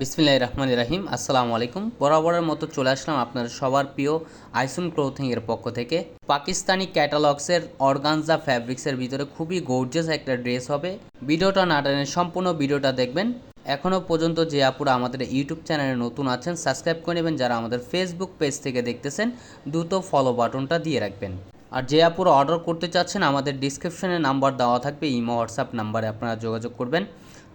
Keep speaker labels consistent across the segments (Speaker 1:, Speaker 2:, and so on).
Speaker 1: বিসমিল্লাহ রহমান রাহিম। আসসালামু আলাইকুম বরাবরের মতো চলে আসলাম আপনার সবার প্রিয় আইসুন ক্লোথিং এর পক্ষ থেকে। পাকিস্তানি ক্যাটালগসের অর্গানজা ফ্যাব্রিক্সের ভিতরে খুবই গর্জিয়াস একটা ড্রেস হবে। ভিডিওটা না টেনে সম্পূর্ণ ভিডিওটা দেখবেন। এখনও পর্যন্ত যে আপুরা আমাদের ইউটিউব চ্যানেলে নতুন আছেন, সাবস্ক্রাইব করে নেবেন। যারা আমাদের ফেসবুক পেজ থেকে দেখতেছেন, দ্রুত ফলো বাটনটা দিয়ে রাখবেন। আর যে আপুরা অর্ডার করতে চাচ্ছেন, আমাদের ডিসক্রিপশনে নাম্বার দেওয়া থাকবে, ইমো হোয়াটসঅ্যাপ নাম্বারে আপনারা যোগাযোগ করবেন।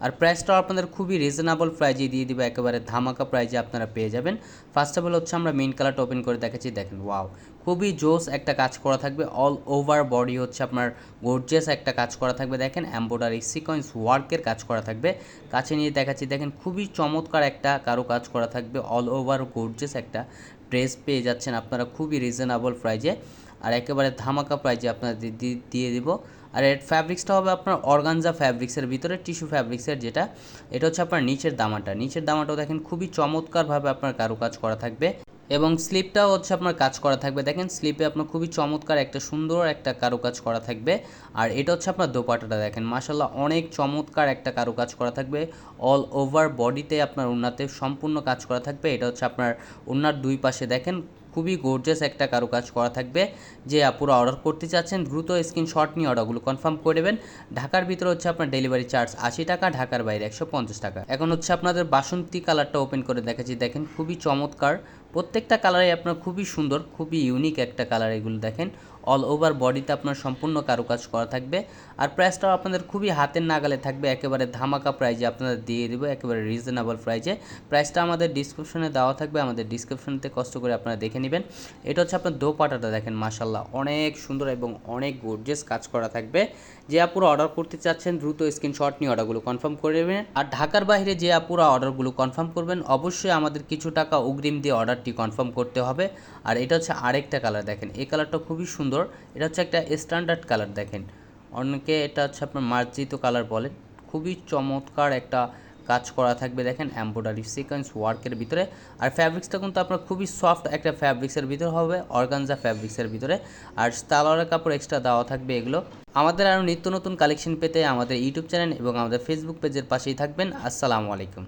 Speaker 1: আর প্রাইসটাও আপনাদের খুবই রিজনেবল প্রাইজে দিয়ে দিবে, একেবারে ধামাকা প্রাইজে আপনারা পেয়ে যাবেন। ফার্স্ট অফ অল হচ্ছে আমরা মেন কালারটা ওপেন করে দেখাচ্ছি, দেখেন ওয়াও খুবই জোস একটা কাজ করা থাকবে অল ওভার বডি হচ্ছে আপনার গর্জিয়াস একটা কাজ করা থাকবে, দেখেন এম্ব্রয়ডারি সিকোয়েন্স ওয়ার্কের কাজ করা থাকবে। কাছে নিয়ে দেখাচ্ছি, দেখেন, খুবই চমৎকার একটা কারও কাজ করা থাকবে অল ওভার গর্জিয়াস একটা ড্রেস পেয়ে যাচ্ছেন আপনারা, খুবই রিজনেবল প্রাইজে আর একেবারে ধামাকা প্রাইজে আপনাদের দিয়ে দিব। আর এর ফ্যাব্রিক্সটা হবে আপনার অর্গানজা ফ্যাব্রিক্সের ভিতরে টিস্যু ফ্যাব্রিক্সের যেটা। এটা হচ্ছে আপনার নিচের দামাটা। নিচের দামাটাও দেখেন খুবই চমৎকারভাবে আপনার কারুকাজ করা থাকবে। এবং স্লিপটাও হচ্ছে আপনার কাজ করা থাকবে। দেখেন স্লিপে আপনার খুবই চমৎকার একটা সুন্দর একটা কারুকাজ করা থাকবে। আর এটা হচ্ছে আপনার দোপাটাটা দেখেন। মাসাল্লাহ অনেক চমৎকার একটা কারুকাজ করা থাকবে। অল ওভার বডিতে আপনার উন্নাতে সম্পূর্ণ কাজ করা থাকবে। এটা হচ্ছে আপনার উন্নার দুই পাশে দেখেন খুবই গর্জিয়াস একটা কারও কাজ করা থাকবে। যে আপুরা অর্ডার করতে চাচ্ছেন, দ্রুত স্ক্রিনশট নিয়ে অর্ডারগুলো কনফার্ম করে দেবেন ঢাকার ভিতরে হচ্ছে আপনার ডেলিভারি চার্জ আশি টাকা, ঢাকার বাইরে একশো পঞ্চাশ টাকা। এখন হচ্ছে আপনাদের বাসন্তী কালারটা ওপেন করে দেখাচ্ছি। দেখেন, খুবই চমৎকার প্রত্যেকটা কালারে আপনার খুবই সুন্দর, খুবই ইউনিক একটা কালার এগুলো দেখেন। অল ওভার বডিতে আপনার সম্পূর্ণ কারুকাজ করা থাকবে। আর প্রাইসটাও আপনাদের খুবই হাতের নাগালে থাকবে, একেবারে ধামাকা প্রাইজে আপনাদের দিয়ে দেবো, একেবারে রিজনেবল প্রাইজে প্রাইসটা আমাদের ডিসক্রিপশনে দেওয়া থাকবে, আমাদের ডিসক্রিপশনতে কষ্ট করে আপনারা দেখে নেবেন। এটা হচ্ছে আপনার দোপাটাটা দেখেন মাসাল্লাহ অনেক সুন্দর এবং অনেক গর্জিয়াস কাজ করা থাকবে। যে আপুরা অর্ডার করতে চাচ্ছেন, দ্রুত স্ক্রিনশট নিয়ে অর্ডারগুলো কনফার্ম করে নেবেন। আর ঢাকার বাইরে যে আপুরা অর্ডারগুলো কনফার্ম করবেন, অবশ্যই আমাদের কিছু টাকা অগ্রিম দিয়ে অর্ডারটি কনফার্ম করতে হবে। আর এটা হচ্ছে আরেকটা কালার দেখেন। এই কালারটা খুবই সুন্দর। এটা হচ্ছে একটা স্ট্যান্ডার্ড কালার দেখেন। অনেকে এটা হচ্ছে আপনার মার্জিত কালার বলেন খুবই চমৎকার একটা কাজ করা থাকবে দেখেন এম্ব্রয়ডারি সিকোয়েন্স ওয়ার্কের ভিতরে। আর ফ্যাব্রিক্সটা কিন্তু আপনার খুবই সফট একটা ফ্যাব্রিক্সের ভিতরে হবে, অর্গানজা ফ্যাব্রিক্সের ভিতরে। আর সালোয়ারের কাপড় এক্সট্রা দেওয়া থাকবে এগুলো। আমাদের আরও নিত্য নতুন কালেকশন পেতে আমাদের ইউটিউব চ্যানেল এবং আমাদের ফেসবুক পেজের পাশেই থাকবেন। আসসালামু আলাইকুম।